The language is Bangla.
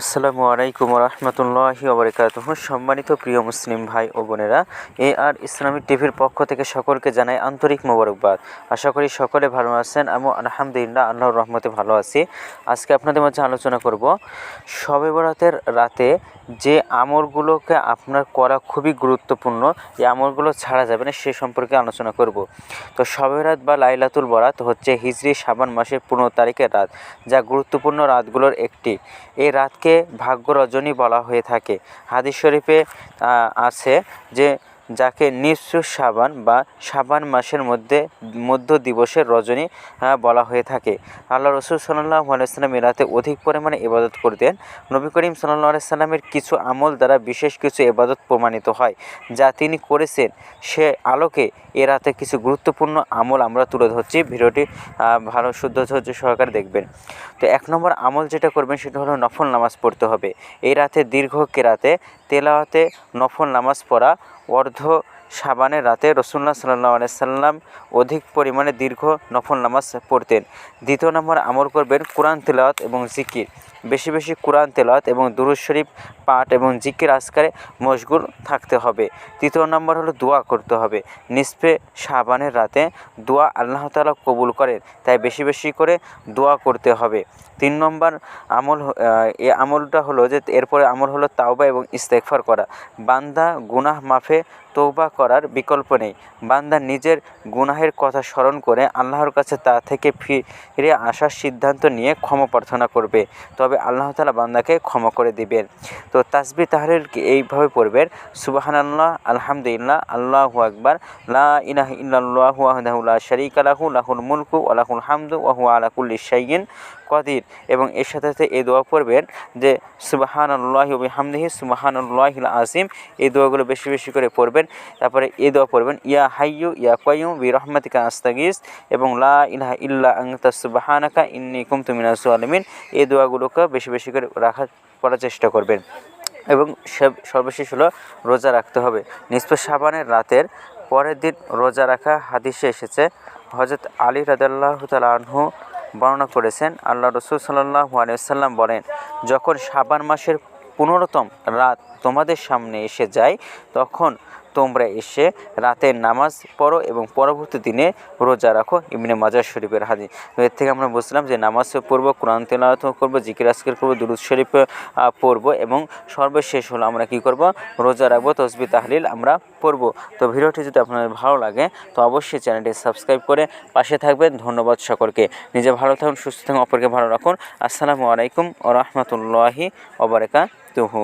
আসসালামু আলাইকুম রহমতুল্লাহি ওবরাকাত সম্মানিত প্রিয় মুসলিম ভাই ও বোনেরা, এ আর ইসলামী টিভির পক্ষ থেকে সকলকে জানাই আন্তরিক মোবারকবাদ। আশা করি সকলে ভালো আছেন আমি আলহামদুলিল্লাহ, আল্লাহর রহমতে ভালো আছি। আজকে আপনাদের মধ্যে আলোচনা করব সবে বরাতের রাতে যে আমলগুলোকে আপনার করা খুবই গুরুত্বপূর্ণ, এই আমলগুলো ছাড়া যাবে না, সে সম্পর্কে আলোচনা করব। তো সবেরাত বা লাইলাতুল বরাত হচ্ছে হিজড়ি সাবান মাসের পনেরো তারিখের রাত, যা গুরুত্বপূর্ণ রাতগুলোর একটি। এই রাতকে ভাগ্য রজনী বলা হয়ে থাকে। হাদিস শরীফে আছে যে যাকে নিঃস্ব সাবান বা সাবান মাসের মধ্যে, মধ্য দিবসের রজনী বলা হয়ে থাকে। আল্লাহ রসুল সাল্লাহ আলাইসাল্লাম এ রাতে অধিক পরিমাণে ইবাদত করতেন। নবী করিম সাল্লাহ আলাইসাল্লামের কিছু আমল দ্বারা বিশেষ কিছু ইবাদত প্রমাণিত হয়, যা তিনি করেছেন। সে আলোকে এ রাতে কিছু গুরুত্বপূর্ণ আমল আমরা তুলে ধরছি। ভিডিওটি ভালো, শুদ্ধ, ধৈর্য সহকারে দেখবেন। তো এক নম্বর আমল যেটা করবেন সেটা হলো নফল নামাজ পড়তে হবে। এই রাতে দীর্ঘ কেরাতে তেলাওয়াতে নফল নামাজ পড়া অর্ধ সাবানের রাতে রসুল্লাহ সাল্লাহ আলাইসাল্লাম অধিক পরিমাণে দীর্ঘ নফল নামাজ পড়তেন। দ্বিতীয় নম্বর আমল করবেন কোরআন তেলাওয়াত এবং জিকির। বেশি বেশি কোরআন তেলাওয়াত এবং দুরুজ শরীফ, পাঠ এবং জিকির আজকারে মশগুল থাকতে হবে। তৃতীয় নম্বর হলো দোয়া করতে হবে। নিসপে সাবানের রাতে দোয়া আল্লাহ তালা কবুল করেন, তাই বেশি বেশি করে দোয়া করতে হবে। তিন নম্বর আমল এ আমলটা হলো যে এরপরে আমল হলো তাওবা এবং ইস্তেগফার করা। বান্দা গুনাহ মাফে তৌবা করার বিকল্প নেই। বান্দা নিজের গুনাহের কথা স্মরণ করে আল্লাহর কাছে তা থেকে ফিরে আসার সিদ্ধান্ত নিয়ে ক্ষমা প্রার্থনা করবে। তবে আল্লাহ তালা বান্দাকে ক্ষমা করে দিবেন। তো তাসবি তাহরির এইভাবে পড়বেন সুবাহান আল্লাহ আলহামদুলিল্লাহ, আল্লাহু আকবার, লা ইলাহা শারীকা লাহু, লাহুল মুলকু ওয়া লাহুল হামদু ওয়া হুয়া আলা কুল্লি কদির। এবং এর সাথে সাথে এই দোয়া পড়বেন যে সুবাহান আল্লাহ বিহামদিহি সুবাহান আল্লাহিল আজিম এই দোয়াগুলো বেশি বেশি করে পড়বেন। তারপরে এই দোয়া পড়বেন, ইয়া হাইয়ু ইয়া কয়ুম বি রহমাতিকা আস্তাগিস, এবং লা ইলাহা ইল্লা আনতা, সুবহানাকা ইন্নী কুনতু মিনাজ জালিমিন এই দোয়াগুলোকে বেশি বেশি করে রাখার করার চেষ্টা করবেন। এবং সর্বশেষ হলো রোজা রাখতে হবে। নিষ্প সাবানের রাতের পরের দিন রোজা রাখা হাদিসে এসেছে হজরত আলী রাদাল্লাহ তালা আনহু বর্ণনা করেছেন, আল্লাহ রসুল সাল্লাহ আলিয়াল্লাম বলেন, যখন সাবান মাসের পনেরোতম রাত তোমাদের সামনে এসে যায়, তখন তোমরা এসে রাতের নামাজ পড়ো এবং পরবর্তী দিনে রোজা রাখো। ইবনে মাজার শরীফের হাদিস। এর থেকে আমরা বুঝলাম যে নামাজ পড়ব, কোরআন তেলাওয়াত করব, জিকির, আজকের করব, দুরুদ শরীফ পড়ব এবং সর্বশেষ হলো আমরা কি করব? রোজা রাখব, তসবি, তাহলিল আমরা পড়ব। তো ভিডিওটি যদি আপনাদের ভালো লাগে, তো অবশ্যই চ্যানেলটি সাবস্ক্রাইব করে পাশে থাকবেন। ধন্যবাদ সকলকে। নিজে ভালো থাকুন, সুস্থ থাকুন, অপরকে ভালো রাখুন। আসসালামু আলাইকুম ও রহমতুল্লাহি ওবরাকাতুহু